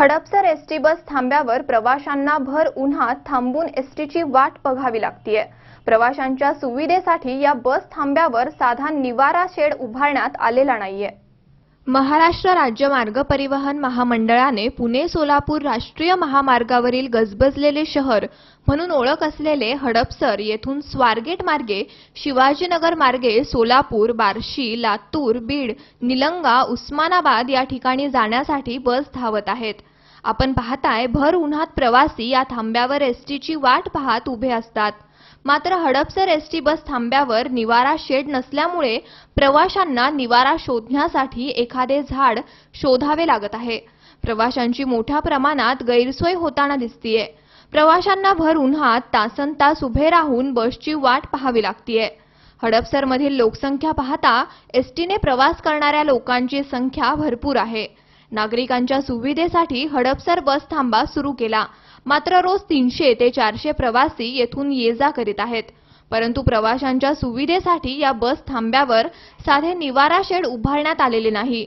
Hadapsar ST bus थांब्यावर प्रवाशांना भर उन्हात थांबून एसटीची वाट बघावी लागतीये. प्रवाशांच्या सुविधेसाठी या बस थांब्यावर साधा निवारा शेड उभारण्यात आलेला नाहीये. महाराष्ट्र राज्य मार्ग परिवहन महामंडळाने पुणे सोलापूर राष्ट्रीय महामार्गावरील गजबजलेले शहर म्हणून ओळख असलेले हडपसर येथून स्वारगेट मार्गे शिवाजीनगर मार्गे सोलापूर बार्शी लातूर बीड निलंगा उस्मानाबाद या ठिकाणी जाण्यासाठी बस धावत आहेत. आपण पाहताय भर उन्हात प्रवासी या थांब्यावर एसटीची वाट पाहत उभे असतात. मात्र हडपसर एसटी बस थांब्यावर निवारा शेड नसल्यामुळे प्रवाशांना निवारा शोधण्यासाठी एखादे झाड शोधावे लागत आहे. प्रवाशांची मोठ्या प्रमाणात गैरसोय होताना दिसतीये. प्रवाशांना भर उन्हात तासन तास उभे राहून बसची वाट पाहावी लागतीये. हडपसरमधील लोकसंख्या पाहता एसटीने प्रवास करणाऱ्या लोकांची संख्या भरपूर आहे. नागरिकांच्या सुविधेसाठी हडपसर बस थांबा सुरू केला. मात्र रोज तीनशे ते चारशे प्रवासी येथून ये जा करीत आहेत. परंतु प्रवाशांच्या सुविधेसाठी या बस थांब्यावर साधे निवारा शेड उभारण्यात आलेले नाही.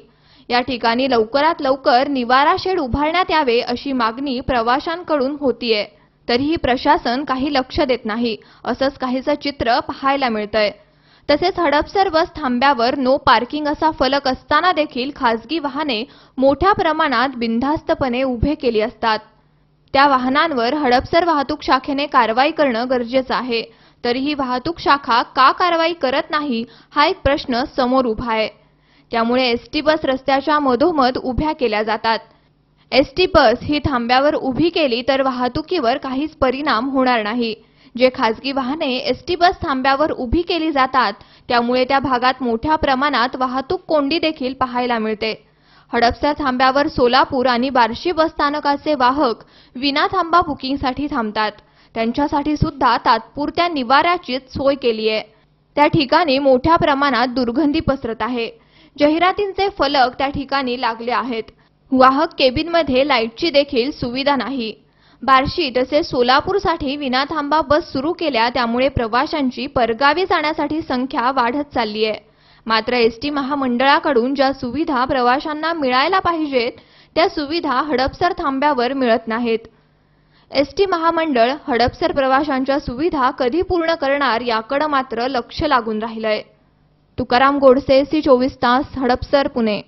या ठिकाणी लवकरात लवकर निवारा शेड उभारण्यात यावे अशी मागणी प्रवाशांकडून होतीये. तरीही प्रशासन काही लक्ष देत नाही. असंच काहीचं चित्र पाहायला मिळतंय. तसेच हडपसर बस थांब्यावर नो पार्किंग असा फलक असताना देखील खासगी वाहने मोठ्या प्रमाणात बिनधास्तपणे उभे केली असतात. त्या वाहनांवर हडपसर वाहतूक शाखेने कारवाई करणं गरजेचं आहे. तरीही वाहतूक शाखा का कारवाई करत नाही हा एक प्रश्न समोर उभा आहे. त्यामुळे एसटी बस रस्त्याच्या मधोमध उभ्या केल्या जातात. एसटी बस ही थांब्यावर उभी केली तर वाहतुकीवर काहीच परिणाम होणार नाही. जे खासगी वाहने एसटी बस थांब्यावर उभी केली जातात त्यामुळे त्या भागात मोठ्या प्रमाणात वाहतूक कोंडी देखील पाहायला मिळते. हडपसर थांब्यावर सोलापूर आणि बार्शी बस स्थानकाचे वाहक विना थांबा बुकिंगसाठी थांबतात. त्यांच्यासाठी सुद्धा तात्पुरत्या निवाऱ्याचीच सोय केली आहे. त्या ठिकाणी मोठ्या प्रमाणात दुर्गंधी पसरत आहे. जाहिरातींचे फलक त्या ठिकाणी लागले आहेत. वाहक केबिनमध्ये लाईटची देखील सुविधा नाही. बार्शी तसेच सोलापूरसाठी विनाथांबा बस सुरू केल्या त्यामुळे प्रवाशांची परगावी जाण्यासाठी संख्या वाढत चालली आहे मात्र एसटी महामंडळाकडून ज्या सुविधा प्रवाशांना मिळायला पाहिजेत त्या सुविधा हडपसर थांब्यावर मिळत नाहीत. एसटी महामंडळ हडपसर प्रवाशांच्या सुविधा कधी पूर्ण करणार याकडे मात्र लक्ष लागून राहिलंय. तुकाराम गोडसे सी चोवीस तास हडपसर पुणे.